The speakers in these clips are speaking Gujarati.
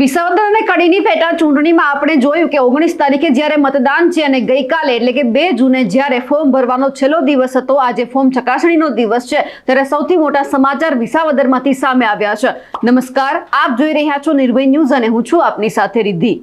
વિસાવદર અને કડીની પેટા ચૂંટણીમાં આપણે જોયું કે ઓગણીસ તારીખે જ્યારે મતદાન છે અને ગઈકાલે એટલે કે બે જૂને જ્યારે ફોર્મ ભરવાનો છેલ્લો દિવસ હતો, આજે ફોર્મ ચકાસણીનો દિવસ છે, ત્યારે સૌથી મોટા સમાચાર વિસાવદરમાંથી સામે આવ્યા છે. નમસ્કાર, આપ જોઈ રહ્યા છો નિર્ભય ન્યૂઝ અને હું છું આપની સાથે રિદ્ધિ.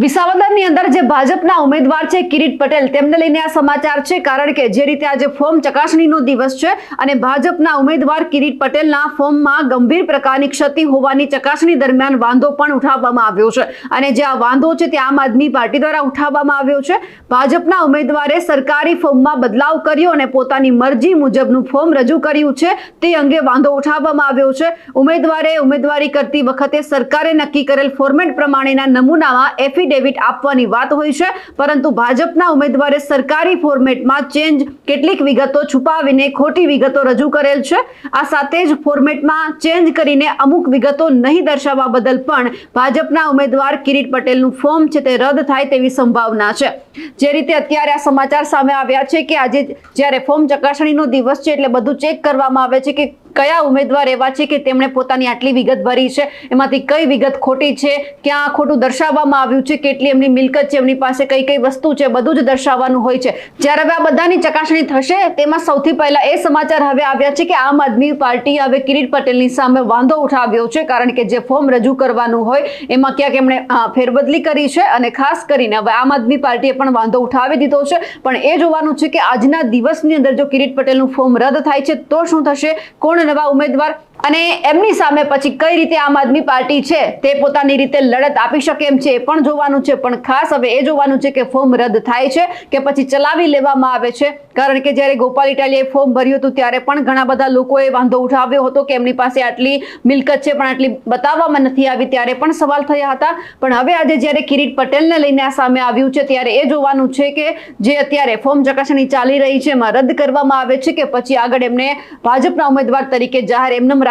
વિસાવદરની અંદર જે ભાજપના ઉમેદવાર છે કિરીટ પટેલ, તેમને લઈને આ સમાચાર છે, કારણ કે જે રીતે આજે ફોર્મ ચકાસણીનો દિવસ છે અને ભાજપના ઉમેદવાર કિરીટ પટેલના ફોર્મમાં ગંભીર પ્રકારની ક્ષતિ હોવાની ચકાસણી દરમિયાન વાંધો પણ ઉઠાવવામાં આવ્યો છે. અને જે આ વાંધો છે તે આમ આદમી પાર્ટી દ્વારા ઉઠાવવામાં આવ્યો છે. ભાજપના ઉમેદવારે સરકારી ફોર્મમાં બદલાવ કર્યો અને પોતાની મરજી મુજબનું ફોર્મ રજૂ કર્યું છે, તે અંગે વાંધો ઉઠાવવામાં આવ્યો છે. ઉમેદવારે ઉમેદવારી કરતી વખતે સરકારે નક્કી કરેલ ફોર્મેટ પ્રમાણેના નમૂનામાં એફિડેવિટ આપવાની વાત હોય છે, પરંતુ ભાજપના ઉમેદવારે સરકારી ફોર્મેટમાં ચેન્જ કેટલીક વિગતો છુપાવીને ખોટી વિગતો રજૂ કરેલ છે. આ સાથે જ ફોર્મેટમાં ચેન્જ કરીને અમુક વિગતો નહીં દર્શાવવા બદલ પણ ભાજપના ઉમેદવાર કિરીટ પટેલનું ફોર્મ છે તે રદ થાય તેવી સંભાવના છે. જે રીતે અત્યારે આ સમાચાર સામે આવ્યા છે કે આજે જ્યારે ફોર્મ ચકાસણીનો દિવસ છે એટલે બધું ચેક કરવામાં આવે છે કે કયા ઉમેદવાર એવા છે કે તેમણે પોતાની આટલી વિગત ભરી છે? એમાંથી કઈ વિગત ખોટી છે? ક્યાં ખોટું દર્શાવવામાં આવ્યું છે? કેટલી એમની મિલકત છે? એમની પાસે કઈ કઈ વસ્તુ છે? બધું જ દર્શાવવાનું હોય છે. જ્યારે હવે આ બધાની ચકાસણી થશે, તેમાં સૌથી પહેલા એ સમાચાર હવે આવ્યા છે કે આમ આદમી પાર્ટી હવે કિરીટ પટેલની સામે વાંધો ઉઠાવ્યો છે, કારણ કે જે ફોર્મ રજૂ કરવાનું હોય, એમાં ક્યાંક એમણે ફેરબદલી કરી છે અને ખાસ કરીને હવે આમ આદમી પાર્ટીએ પણ વાંધો ઉઠાવી દીધો છે. પણ એ જોવાનું છે કે આજના દિવસની અંદર જો કિરીટ પટેલનું ફોર્મ રદ થાય છે, તો શું થશે? કોણ નવા ઉમેદવાર અને એમની સામે પછી કઈ રીતે આમ આદમી પાર્ટી છે તે પોતાની રીતે લડત આપી શકે એમ છે એ પણ જોવાનું છે. પણ ખાસ હવે એ જોવાનું છે કે ફોર્મ રદ થાય છે કે પછી ચલાવી લેવામાં આવે છે. કારણ કે જ્યારે ગોપાલ ઇટાલીએ ફોર્મ ભર્યું હતું ત્યારે પણ ઘણા બધા લોકોએ વાંધો ઉઠાવ્યો હતો કે એમની પાસે આટલી મિલકત છે પણ આટલી બતાવવામાં નથી આવી ત્યારે પણ સવાલ થયા હતા. પણ હવે આજે જ્યારે કિરીટ પટેલને લઈને આ સામે આવ્યું છે ત્યારે એ જોવાનું છે કે જે અત્યારે ફોર્મ ચકાસણી ચાલી રહી છે એમાં રદ કરવામાં આવે છે કે પછી આગળ એમને ભાજપના ઉમેદવાર તરીકે જાહેર એમનેમ